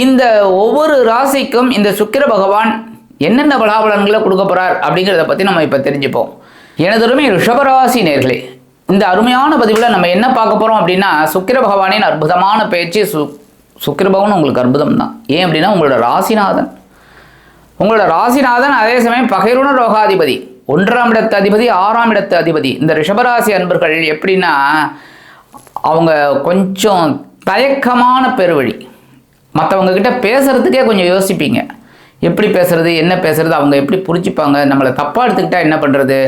இந்த ஒவ்வொரு ராசிக்கும் இந்த சுக்கிர பகவான் என்னென்ன பலாபலன்களை கொடுக்க போகிறார் அப்படிங்கிறத பற்றி நம்ம இப்போ தெரிஞ்சுப்போம். எனதருமை ரிஷபராசி நேர்களே இந்த அருமையான பதிவில் நம்ம என்ன பார்க்க போகிறோம் அப்படின்னா சுக்கிர பகவானின் அற்புதமான பேச்சு சு சுக்கிர பகவான் உங்களுக்கு அற்புதம் தான் ஏன் அப்படின்னா உங்களோட ராசிநாதன். உங்களோட ராசிநாதன் அதே சமயம் பகைருண ரோகாதிபதி ஒன்றாம் இடத்து அதிபதி ஆறாம் இடத்து அதிபதி. இந்த ரிஷபராசி அன்பர்கள் எப்படின்னா அவங்க கொஞ்சம் தயக்கமான பெருவழி. மற்றவங்க கிட்ட பேசுறதுக்கே கொஞ்சம் யோசிப்பீங்க. எப்படி பேசுறது என்ன பேசுறது அவங்க எப்படி புரிஞ்சுப்பாங்க நம்மளை தப்பாக எடுத்துக்கிட்டா என்ன பண்ணுறது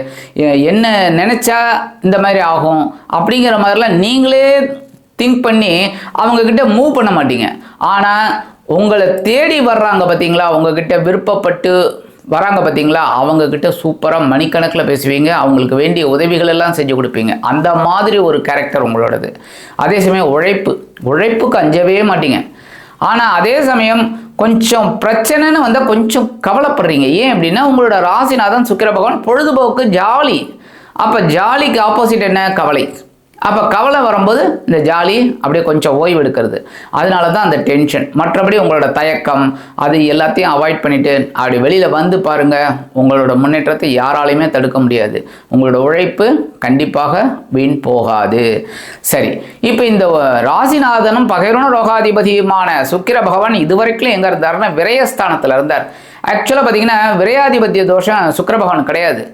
என்ன நினச்சா இந்த மாதிரி ஆகும் அப்படிங்கிற மாதிரிலாம் நீங்களே திங்க் பண்ணி அவங்கக்கிட்ட மூவ் பண்ண மாட்டீங்க. ஆனால் உங்களை தேடி வர்றாங்க பார்த்தீங்களா உங்ககிட்ட விருப்பப்பட்டு வராங்க பார்த்தீங்களா அவங்கக்கிட்ட சூப்பராக மணிக்கணக்கில் பேசுவீங்க அவங்களுக்கு வேண்டிய உதவிகள் எல்லாம் செஞ்சு கொடுப்பீங்க. அந்த மாதிரி ஒரு கேரக்டர் உங்களோடது. அதே சமயம் உழைப்பு உழைப்புக்கு அஞ்சவே மாட்டீங்க. ஆனால் அதே சமயம் கொஞ்சம் பிரச்சனைன்னு வந்தால் கொஞ்சம் கவலைப்படுறீங்க. ஏன் அப்படின்னா உங்களோட ராசிநாதன் சுக்கிர பகவான் பொழுதுபோக்கு ஜாலி. அப்போ ஜாலிக்கு ஆப்போசிட் என்ன? கவலை. அப்போ கவலை வரும்போது இந்த ஜாலி அப்படியே கொஞ்சம் ஓய்வு எடுக்கிறது. அதனால தான் அந்த டென்ஷன் மற்றபடி உங்களோட தயக்கம் அது எல்லாத்தையும் அவாய்ட் பண்ணிவிட்டு அப்படி வெளியில் வந்து பாருங்கள் உங்களோட முன்னேற்றத்தை யாராலையுமே தடுக்க முடியாது. உங்களோட உழைப்பு கண்டிப்பாக வீண் போகாது. சரி இப்போ இந்த ராசிநாதனும் பகைருண ரோகாதிபதியுமான சுக்கிர பகவான் இதுவரைக்கும் எங்கே இருந்தாருன்னா விரயஸ்தானத்தில் இருந்தார். ஆக்சுவலாக பார்த்தீங்கன்னா விரையாதிபத்திய தோஷம் சுக்கர பகவான் கிடையாது.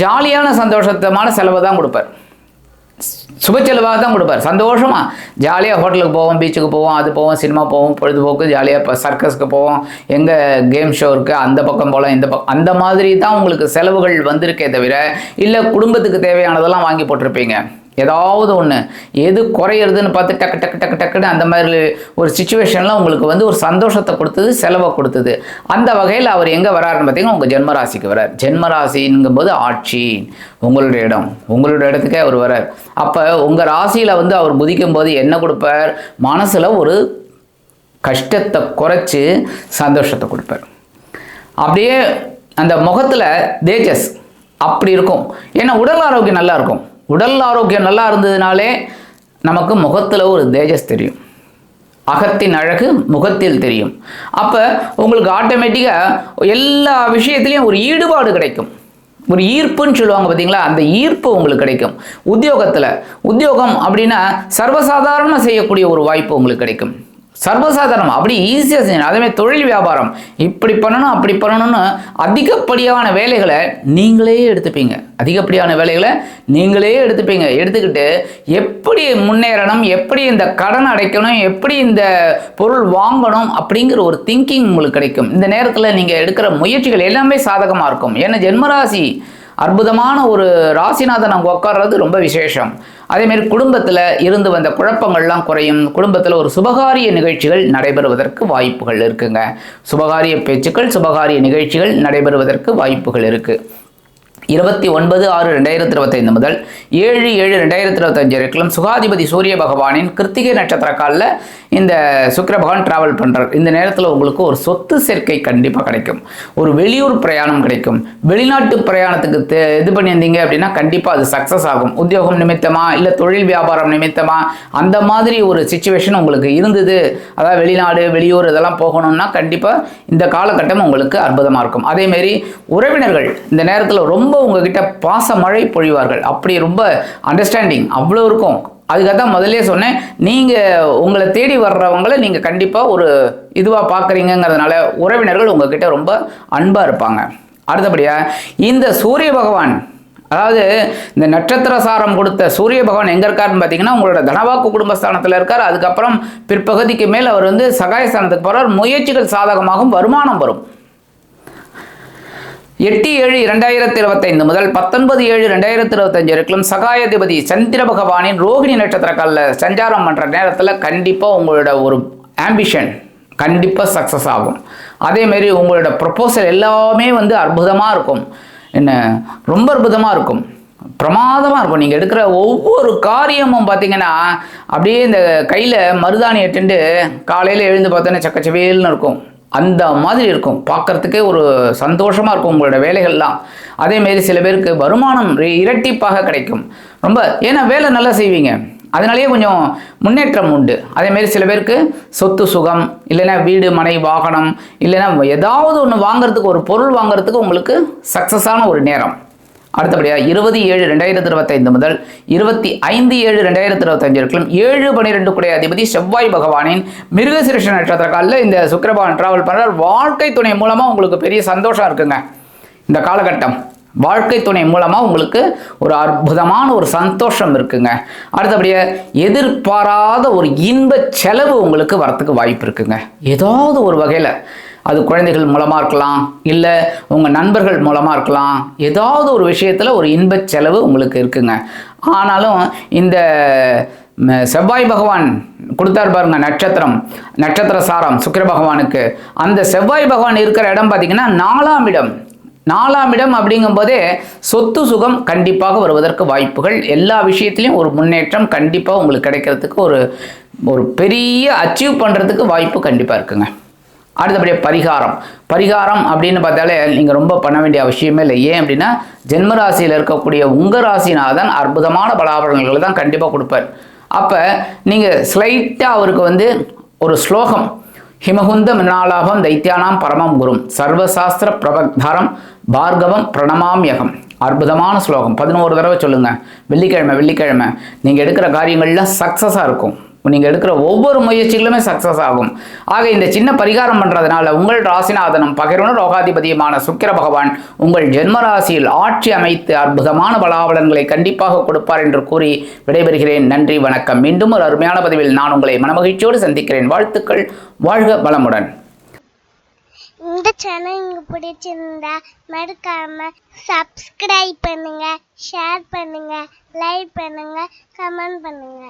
ஜாலியான சந்தோஷத்தமான செலவு தான் கொடுப்பார். சுப செலவாக தான் கொடுப்பார் சந்தோஷமாக ஜாலியாக ஹோட்டலுக்கு போவோம் பீச்சுக்கு போவோம் அது போவோம் சினிமா போவோம் பொழுதுபோக்கு ஜாலியாக இப்போ சர்க்கஸ்க்கு போவோம் எங்கே கேம் ஷோ இருக்குது அந்த பக்கம் போகலாம் இந்த பக்கம். அந்த மாதிரி தான் உங்களுக்கு செலவுகள் வந்திருக்கே தவிர இல்லை குடும்பத்துக்கு தேவையானதெல்லாம் வாங்கி போட்டிருப்பீங்க. ஏதாவது ஒன்று எது குறையிறதுன்னு பார்த்து டக்கு டக்கு டக்கு டக்குன்னு அந்த மாதிரி ஒரு சுச்சுவேஷனில் உங்களுக்கு வந்து ஒரு சந்தோஷத்தை கொடுத்தது செலவை கொடுத்தது. அந்த வகையில் அவர் எங்கே வராருன்னு பார்த்தீங்கன்னா உங்கள் ஜென்மராசிக்கு வரார். ஜென்மராசிங்கும்போது ஆட்சி உங்களுடைய இடம். உங்களுடைய இடத்துக்கே அவர் வரார். அப்போ உங்கள் ராசியில் வந்து அவர் குதிக்கும் போது என்ன கொடுப்பார்? மனசில் ஒரு கஷ்டத்தை குறைச்சி சந்தோஷத்தை கொடுப்பார். அப்படியே அந்த முகத்தில் தேஜஸ். அப்படி இருக்கும். ஏன்னா உடல் ஆரோக்கியம் நல்லா இருக்கும். உடல் ஆரோக்கியம் நல்லா இருந்ததுனாலே நமக்கு முகத்தில் ஒரு தேஜஸ் தெரியும். அகத்தின் அழகு முகத்தில் தெரியும். அப்போ உங்களுக்கு ஆட்டோமேட்டிக்காக எல்லா விஷயத்துலையும் ஒரு ஈடுபாடு கிடைக்கும். ஒரு ஈர்ப்புன்னு சொல்லுவாங்க பார்த்தீங்களா அந்த ஈர்ப்பு உங்களுக்கு கிடைக்கும். உத்தியோகத்தில். உத்தியோகம் அப்படின்னா சர்வசாதாரணமாக செய்யக்கூடிய ஒரு வாய்ப்பு உங்களுக்கு கிடைக்கும். சர்வசாதாரணம். அப்படி ஈஸியாக செய்யணும் அதேமாதிரி தொழில் வியாபாரம். இப்படி பண்ணணும் அப்படி பண்ணணும்னு அதிகப்படியான வேலைகளை நீங்களே எடுத்துப்பீங்க. அதிகப்படியான வேலைகளை நீங்களே எடுத்துப்பீங்க. எடுத்துக்கிட்டு எப்படி முன்னேறணும் எப்படி இந்த கடன் அடைக்கணும் எப்படி இந்த பொருள் வாங்கணும் அப்படிங்கிற ஒரு திங்கிங் உங்களுக்கு கிடைக்கும். இந்த நேரத்தில் நீங்கள் எடுக்கிற முயற்சிகள் எல்லாமே சாதகமாக இருக்கும். ஏன்னா ஜென்மராசி அற்புதமான ஒரு ராசிநாதன் அங்கே உட்கார்றது ரொம்ப விசேஷம். அதேமாரி குடும்பத்தில் இருந்து வந்த குழப்பங்கள்லாம் குறையும். குடும்பத்தில் ஒரு சுபகாரிய நிகழ்ச்சிகள் நடைபெறுவதற்கு வாய்ப்புகள் இருக்குங்க. சுபகாரிய பேச்சுக்கள் சுபகாரிய நிகழ்ச்சிகள் நடைபெறுவதற்கு வாய்ப்புகள் இருக்குது இருபத்தி ஒன்பது ஆறு ரெண்டாயிரத்தி இருபத்தைந்து முதல் ஏழு ஏழு ரெண்டாயிரத்தி இருபத்தஞ்சு வரைக்கும் சுகாதிபதி சூரிய பகவானின் கிருத்திகை நட்சத்திர காலில் இந்த சுக்கர பகவான் டிராவல் பண்ணுறார் இந்த நேரத்தில் உங்களுக்கு ஒரு சொத்து சேர்க்கை கண்டிப்பாக கிடைக்கும். ஒரு வெளியூர் பிரயாணம் கிடைக்கும். வெளிநாட்டு பிரயாணத்துக்கு இது பண்ணியிருந்தீங்க அப்படின்னா கண்டிப்பாக அது சக்ஸஸ் ஆகும். உத்தியோகம் நிமித்தமா இல்லை தொழில் வியாபாரம் நிமித்தமா அந்த மாதிரி ஒரு சுச்சுவேஷன் உங்களுக்கு இருந்தது. அதாவது வெளிநாடு வெளியூர் இதெல்லாம் போகணும்னா கண்டிப்பாக இந்த காலகட்டம் உங்களுக்கு அற்புதமாக இருக்கும். அதேமாரி உறவினர்கள் இந்த நேரத்தில் ரொம்ப உங்ககிட்ட பாச மழை பொழிவார்கள். அப்படி ரொம்ப அண்டர்ஸ்டாண்டிங் அவ்வளோ இருக்கும். அதுக்காக தான் முதல்ல சொன்னேன். நீங்கள் உங்களை தேடி வர்றவங்கள நீங்கள் கண்டிப்பாக ஒரு இதுவாக பார்க்குறீங்கங்கிறதுனால உறவினர்கள் உங்ககிட்ட ரொம்ப அன்பாக இருப்பாங்க. அடுத்தபடியாக இந்த சூரிய பகவான் அதாவது இந்த நட்சத்திர சாரம் கொடுத்த சூரிய பகவான் எங்கே இருக்காருன்னு பார்த்தீங்கன்னா உங்களோட தனவாக்கு குடும்பஸ்தானத்தில் இருக்கார். அதுக்கப்புறம் பிற்பகுதிக்கு மேல் அவர் வந்து சகாயஸ்தானத்துக்கு போகிறார் முயற்சிகள் சாதகமாகும் வருமானம் வரும். எட்டு ஏழு இரண்டாயிரத்தி இருபத்தைந்து முதல் பத்தொன்பது ஏழு ரெண்டாயிரத்தி இருபத்தஞ்சு வரைக்கும் சகாயாதிபதி சந்திர பகவானின் ரோகிணி நட்சத்திர காலில் சஞ்சாரம் பண்ணுற நேரத்தில் கண்டிப்பாக உங்களோட ஒரு ஆம்பிஷன் கண்டிப்பாக சக்ஸஸ் ஆகும். அதேமாரி உங்களோட ப்ரப்போசல் எல்லாமே வந்து அற்புதமாக இருக்கும். என்ன? ரொம்ப அற்புதமாக இருக்கும். பிரமாதமாக இருக்கும். நீங்கள் எடுக்கிற ஒவ்வொரு காரியமும் பார்த்தீங்கன்னா அப்படியே இந்த கையில் மருதாணி எட்டுண்டு காலையில் எழுந்து பார்த்தோன்னே சக்கச்சவேல்னு இருக்கும். அந்த மாதிரி இருக்கும். பார்க்கறதுக்கே ஒரு சந்தோஷமாக இருக்கும் உங்களோட வேலைகள்லாம். அதேமாரி சில பேருக்கு வருமானம் இரட்டிப்பாக கிடைக்கும். ரொம்ப ஏன்னா வேலை நல்லா செய்வீங்க. அதனாலேயே கொஞ்சம் முன்னேற்றம் உண்டு. அதேமாரி சில பேருக்கு சொத்து சுகம் இல்லைன்னா வீடு மனை வாகனம் இல்லைன்னா ஏதாவது ஒன்று வாங்குறதுக்கு ஒரு பொருள் வாங்குறதுக்கு உங்களுக்கு சக்ஸஸான ஒரு நேரம். அடுத்தபடியாக இருபது ஏழு ரெண்டாயிரத்தி இருபத்தைந்து முதல் இருபத்தி ஐந்து ஏழு ரெண்டாயிரத்தி இருபத்தஞ்சு வரைக்கும் ஏழு பன்னிரெண்டு குடைய அதிபதி செவ்வாய் பகவானின் மிருகசிருஷ நட்சத்திர காலில் இந்த சுக்கிரபகவான் டிராவல் பண்ணுறார் வாழ்க்கை துணை மூலமாக உங்களுக்கு பெரிய சந்தோஷம் இருக்குங்க. இந்த காலகட்டம் வாழ்க்கை துணை மூலமாக உங்களுக்கு ஒரு அற்புதமான ஒரு சந்தோஷம் இருக்குங்க. அடுத்தபடியாக எதிர்பாராத ஒரு இன்ப செலவு உங்களுக்கு வரத்துக்கு வாய்ப்பு இருக்குங்க. ஏதாவது ஒரு வகையில் அது குழந்தைகள் மூலமாக இருக்கலாம் இல்லை உங்கள் நண்பர்கள் மூலமாக இருக்கலாம். ஏதாவது ஒரு விஷயத்தில் ஒரு இன்பச் செலவு உங்களுக்கு இருக்குங்க. ஆனாலும் இந்த செவ்வாய் பகவான் கொடுத்தார் பாருங்க நட்சத்திரம் நட்சத்திர சாரம் சுக்கிர பகவானுக்கு. அந்த செவ்வாய் பகவான் இருக்கிற இடம் பார்த்தீங்கன்னா நாலாம் இடம். நாலாம் இடம் அப்படிங்கும்போதே சொத்து சுகம் கண்டிப்பாக வருவதற்கு வாய்ப்புகள். எல்லா விஷயத்திலையும் ஒரு முன்னேற்றம் கண்டிப்பாக உங்களுக்கு கிடைக்கிறதுக்கு ஒரு ஒரு பெரிய அச்சீவ் பண்ணுறதுக்கு வாய்ப்பு கண்டிப்பாக இருக்குங்க. அடுத்தபடியே பரிகாரம். பரிகாரம் அப்படின்னு பார்த்தாலே நீங்கள் ரொம்ப பண்ண வேண்டிய அவசியமே இல்லை. ஏன் அப்படின்னா ஜென்ம ராசியில் இருக்கக்கூடிய உங்கள் ராசிநாதன் அற்புதமான பலாபரங்களை தான் கண்டிப்பாக கொடுப்பார். அப்போ நீங்கள் ஸ்லைட்டாக அவருக்கு வந்து ஒரு ஸ்லோகம் ஹிமகுந்த மினாலாபம் தைத்தியானாம் பரமம் குரும் சர்வசாஸ்திர பிரபக்தாரம் பார்கவம் பிரணமாம்யகம் அற்புதமான ஸ்லோகம். பதினோரு தடவை சொல்லுங்கள் வெள்ளிக்கிழமை வெள்ளிக்கிழமை. நீங்கள் எடுக்கிற காரியங்கள்லாம் சக்ஸஸாக இருக்கும். நீங்கள் எடுக்கிற ஒவ்வொரு முயற்சிகளுமே சக்ஸஸ் ஆகும். ஆக இந்த சின்ன பரிகாரம் பண்ணுறதுனால உங்கள் ராசிநாதனும் பகிர்வன ரோகாதிபதியுமான சுக்கிர பகவான் உங்கள் ஜென்ம ராசியில் ஆட்சி அமைத்து அற்புதமான பலாபலன்களை கண்டிப்பாக கொடுப்பார் என்று கூறி விடைபெறுகிறேன். நன்றி வணக்கம். மீண்டும் ஒரு அருமையான பதிவில் நான் உங்களை மனமகிழ்ச்சியோடு சந்திக்கிறேன். வாழ்த்துக்கள். வாழ்க வளமுடன். இந்த சேனல் உங்களுக்கு பிடிச்சிருந்தா மறக்காம சப்ஸ்கிரைப் பண்ணுங்க ஷேர் பண்ணுங்க லைக் பண்ணுங்க கமெண்ட் பண்ணுங்க.